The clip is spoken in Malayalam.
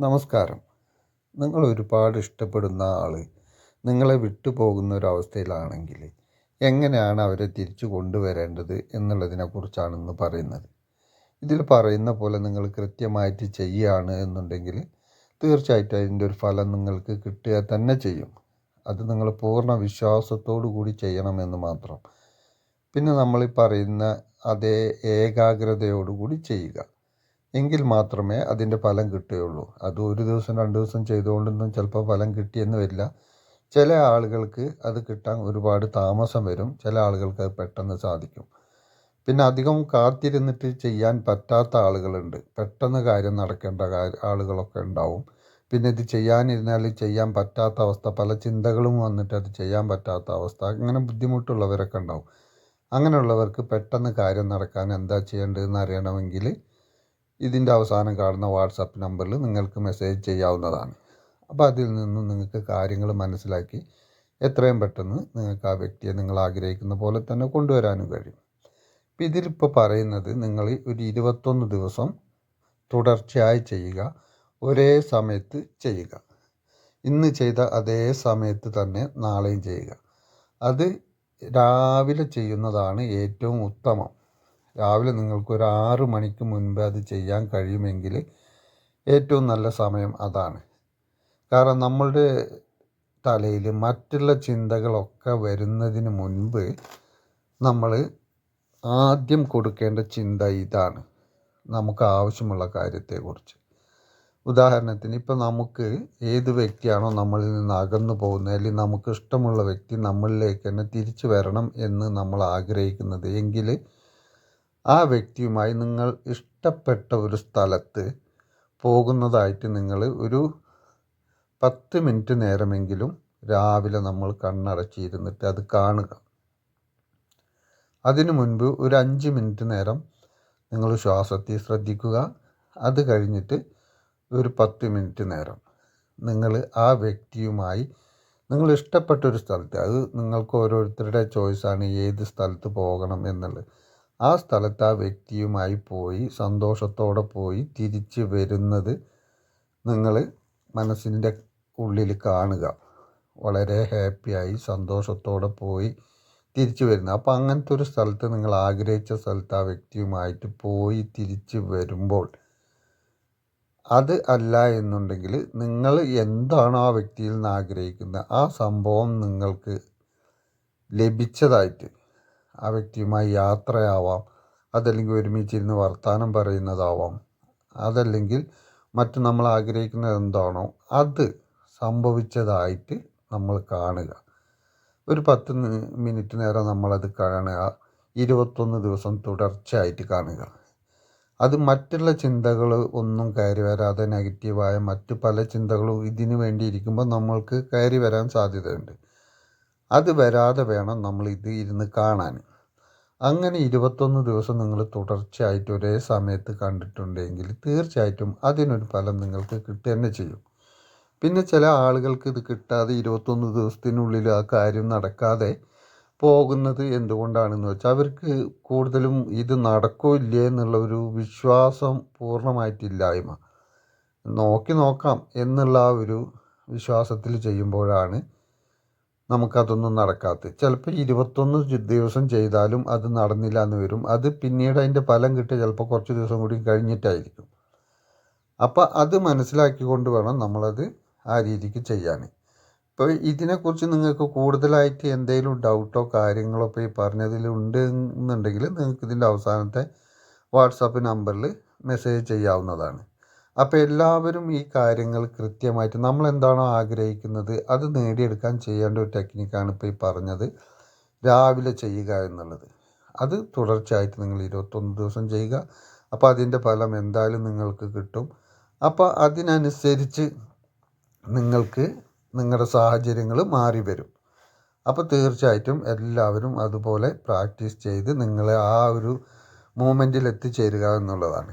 നമസ്കാരം. നിങ്ങൾ ഒരുപാട് ഇഷ്ടപ്പെടുന്ന ആൾ നിങ്ങളെ വിട്ടു പോകുന്ന ഒരവസ്ഥയിലാണെങ്കിൽ എങ്ങനെയാണ് അവരെ തിരിച്ചു കൊണ്ടുവരേണ്ടത് എന്നുള്ളതിനെക്കുറിച്ചാണ് ഇന്ന് പറയുന്നത്. ഇതിൽ പറയുന്ന പോലെ നിങ്ങൾ കൃത്യമായിട്ട് ചെയ്യുകയാണ് എന്നുണ്ടെങ്കിൽ തീർച്ചയായിട്ടും അതിന്റെ ഒരു ഫലം നിങ്ങൾക്ക് കിട്ടുക തന്നെ ചെയ്യും. അത് നിങ്ങൾ പൂർണ വിശ്വാസത്തോടു കൂടി ചെയ്യണമെന്ന് മാത്രം. പിന്നെ നമ്മൾ ഈ പറയുന്ന അതേ ഏകാഗ്രതയോടുകൂടി ചെയ്യുക. എങ്കിൽ മാത്രമേ അതിന്റെ ഫലം കിട്ടുകയുള്ളൂ. അത് ഒരു ദിവസം രണ്ട് ദിവസം ചെയ്തുകൊണ്ടൊന്നും ചിലപ്പോൾ ഫലം കിട്ടിയെന്ന് വരില്ല. ചില ആളുകൾക്ക് അത് കിട്ടാൻ ഒരുപാട് താമസം വരും. ചില ആളുകൾക്ക് അത് പെട്ടെന്ന് സാധിക്കും. പിന്നെ അധികം കാത്തിരുന്നിട്ട് ചെയ്യാൻ പറ്റാത്ത ആളുകളുണ്ട്. പെട്ടെന്ന് കാര്യം നടക്കേണ്ട ആളുകളൊക്കെ ഉണ്ടാവും. പിന്നെ ഇത് ചെയ്യാനിരുന്നാൽ ചെയ്യാൻ പറ്റാത്ത അവസ്ഥ പല ചിന്തകളും വന്നിട്ട് അത് ചെയ്യാൻ പറ്റാത്ത അവസ്ഥ അങ്ങനെ ബുദ്ധിമുട്ടുള്ളവരൊക്കെ ഉണ്ടാവും. അങ്ങനെയുള്ളവർക്ക് പെട്ടെന്ന് കാര്യം നടക്കാൻ എന്താ ചെയ്യേണ്ടതെന്ന് അറിയണമെങ്കിൽ ഇതിന്റെ അവസാനം കാണുന്ന വാട്സാപ്പ് നമ്പറിൽ നിങ്ങൾക്ക് മെസ്സേജ് ചെയ്യാവുന്നതാണ്. അപ്പോൾ അതിൽ നിന്നും നിങ്ങൾക്ക് കാര്യങ്ങൾ മനസ്സിലാക്കി എത്രയും പെട്ടെന്ന് നിങ്ങൾക്ക് ആ വ്യക്തിയെ നിങ്ങൾ ആഗ്രഹിക്കുന്ന പോലെ തന്നെ കൊണ്ടുവരാനും കഴിയും. ഇപ്പം ഇതിലിപ്പോൾ പറയുന്നത് നിങ്ങൾ ഒരു ഇരുപത്തൊന്ന് ദിവസം തുടർച്ചയായി ചെയ്യുക ഒരേ സമയത്ത് ചെയ്യുക. ഇന്ന് ചെയ്ത അതേ സമയത്ത് തന്നെ നാളെയും ചെയ്യുക. അത് രാവിലെ ചെയ്യുന്നതാണ് ഏറ്റവും ഉത്തമം. രാവിലെ നിങ്ങൾക്ക് ഒരു ആറ് മണിക്ക് മുൻപ് അത് ചെയ്യാൻ കഴിയുമെങ്കിൽ ഏറ്റവും നല്ല സമയം അതാണ്. കാരണം നമ്മളുടെ തലയിൽ മറ്റുള്ള ചിന്തകളൊക്കെ വരുന്നതിന് മുൻപ് നമ്മൾ ആദ്യം കൊടുക്കേണ്ട ചിന്ത ഇതാണ്. നമുക്ക് ആവശ്യമുള്ള കാര്യത്തെക്കുറിച്ച്. ഉദാഹരണത്തിന് ഇപ്പം നമുക്ക് ഏത് വ്യക്തിയാണോ നമ്മളിൽ നിന്ന് അകന്നു പോകുന്നത് അല്ലെങ്കിൽ നമുക്ക് ഇഷ്ടമുള്ള വ്യക്തി നമ്മളിലേക്ക് തന്നെ തിരിച്ചു വരണം എന്ന് നമ്മൾ ആഗ്രഹിക്കുന്നത്. എങ്കിൽ ആ വ്യക്തിയുമായി നിങ്ങൾ ഇഷ്ടപ്പെട്ട ഒരു സ്ഥലത്ത് പോകുന്നതായിട്ട് നിങ്ങൾ ഒരു പത്ത് മിനിറ്റ് നേരമെങ്കിലും രാവിലെ നമ്മൾ കണ്ണടച്ചിരുന്നിട്ട് അത് കാണുക. അതിനു മുൻപ് ഒരു അഞ്ച് മിനിറ്റ് നേരം നിങ്ങൾ ശ്വാസത്തെ ശ്രദ്ധിക്കുക. അത് കഴിഞ്ഞിട്ട് ഒരു പത്ത് മിനിറ്റ് നേരം നിങ്ങൾ ആ വ്യക്തിയുമായി നിങ്ങൾ ഇഷ്ടപ്പെട്ട ഒരു സ്ഥലത്ത് അത് നിങ്ങൾക്ക് ഓരോരുത്തരുടെ ചോയ്സാണ് ഏത് സ്ഥലത്ത് പോകണം എന്നുള്ളത്. ആ സ്ഥലത്ത് ആ വ്യക്തിയുമായി പോയി സന്തോഷത്തോടെ പോയി തിരിച്ച് വരുന്നത് നിങ്ങൾ മനസ്സിന്റെ ഉള്ളിൽ കാണുക. വളരെ ഹാപ്പിയായി സന്തോഷത്തോടെ പോയി തിരിച്ചു വരുന്നത്. അപ്പോൾ അങ്ങനത്തെ ഒരു സ്ഥലത്ത് നിങ്ങൾ ആഗ്രഹിച്ച സ്ഥലത്ത് ആ വ്യക്തിയുമായിട്ട് പോയി തിരിച്ച് വരുമ്പോൾ അത് അല്ല എന്നുണ്ടെങ്കിൽ നിങ്ങൾ എന്താണ് ആ വ്യക്തിയിൽ നിന്ന് ആഗ്രഹിക്കുന്നത്? ആ സംഭവം നിങ്ങൾക്ക് ലഭിച്ചതായിട്ട് ആ വ്യക്തിയുമായി യാത്രയാവാം. അതല്ലെങ്കിൽ ഒരുമിച്ചിരുന്ന് വർത്തമാനം പറയുന്നതാവാം. അതല്ലെങ്കിൽ മറ്റു നമ്മൾ ആഗ്രഹിക്കുന്നത് എന്താണോ അത് സംഭവിച്ചതായിട്ട് നമ്മൾ കാണുക. ഒരു പത്ത് മിനിറ്റ് നേരം നമ്മളത് കാണുക. ഇരുപത്തൊന്ന് ദിവസം തുടർച്ചയായിട്ട് കാണുക. അത് മറ്റുള്ള ചിന്തകൾ ഒന്നും കയറി വരാതെ നെഗറ്റീവായ മറ്റു പല ചിന്തകളും ഇതിനു വേണ്ടി ഇരിക്കുമ്പോൾ നമ്മൾക്ക് കയറി വരാൻ സാധ്യതയുണ്ട്. അത് വരാതെ വേണം നമ്മൾ ഇത് ഇരുന്ന് കാണാൻ. അങ്ങനെ ഇരുപത്തൊന്ന് ദിവസം നിങ്ങൾ തുടർച്ചയായിട്ട് ഒരേ സമയത്ത് കണ്ടിട്ടുണ്ടെങ്കിൽ തീർച്ചയായിട്ടും അതിനൊരു ഫലം നിങ്ങൾക്ക് കിട്ടുക തന്നെ ചെയ്യും. പിന്നെ ചില ആളുകൾക്ക് ഇത് കിട്ടാതെ ഇരുപത്തൊന്ന് ദിവസത്തിനുള്ളിൽ ആ കാര്യം നടക്കാതെ പോകുന്നത് എന്തുകൊണ്ടാണെന്ന് വെച്ചാൽ അവർക്ക് കൂടുതലും ഇത് നടക്കോ ഇല്ലേ എന്നുള്ള ഒരു വിശ്വാസം പൂർണമായിട്ടില്ലായ്മ. നോക്കി നോക്കാം എന്നുള്ള ആ ഒരു വിശ്വാസത്തിൽ ചെയ്യുമ്പോഴാണ് നമുക്കതൊന്നും നടക്കാത്ത. ചിലപ്പോൾ ഇരുപത്തൊന്ന് ദിവസം ചെയ്താലും അത് നടന്നില്ല എന്ന് വരും. അത് പിന്നീട് അതിന്റെ ഫലം കിട്ടുക ചിലപ്പോൾ കുറച്ച് ദിവസം കൂടി കഴിഞ്ഞിട്ടായിരിക്കും. അപ്പോൾ അത് മനസ്സിലാക്കിക്കൊണ്ട് വേണം നമ്മളത് ആ രീതിക്ക് ചെയ്യാൻ. ഇപ്പോൾ ഇതിനെക്കുറിച്ച് നിങ്ങൾക്ക് കൂടുതലായിട്ട് എന്തെങ്കിലും ഡൗട്ടോ കാര്യങ്ങളോ ഇപ്പോൾ ഈ പറഞ്ഞതിൽ ഉണ്ട് എന്നുണ്ടെങ്കിൽ നിങ്ങൾക്ക് ഇതിന്റെ അവസാനത്തെ വാട്സാപ്പ് നമ്പറിൽ മെസ്സേജ് ചെയ്യാവുന്നതാണ്. അപ്പോൾ എല്ലാവരും ഈ കാര്യങ്ങൾ കൃത്യമായിട്ട് നമ്മൾ എന്താണോ ആഗ്രഹിക്കുന്നത് അത് നേടിയെടുക്കാൻ ചെയ്യേണ്ട ഒരു ടെക്നിക്കാണ് ഇപ്പോൾ ഈ പറഞ്ഞത് രാവിലെ ചെയ്യുക എന്നുള്ളത്. അത് തുടർച്ചയായിട്ട് നിങ്ങൾ ഇരുപത്തൊന്ന് ദിവസം ചെയ്യുക. അപ്പോൾ അതിന്റെ ഫലം എന്തായാലും നിങ്ങൾക്ക് കിട്ടും. അപ്പോൾ അതിനനുസരിച്ച് നിങ്ങൾക്ക് നിങ്ങളുടെ സാഹചര്യങ്ങൾ മാറി വരും. അപ്പോൾ തീർച്ചയായിട്ടും എല്ലാവരും അതുപോലെ പ്രാക്ടീസ് ചെയ്ത് നിങ്ങളെ ആ ഒരു മൂമെന്റിൽ എത്തിച്ചേരുക എന്നുള്ളതാണ്.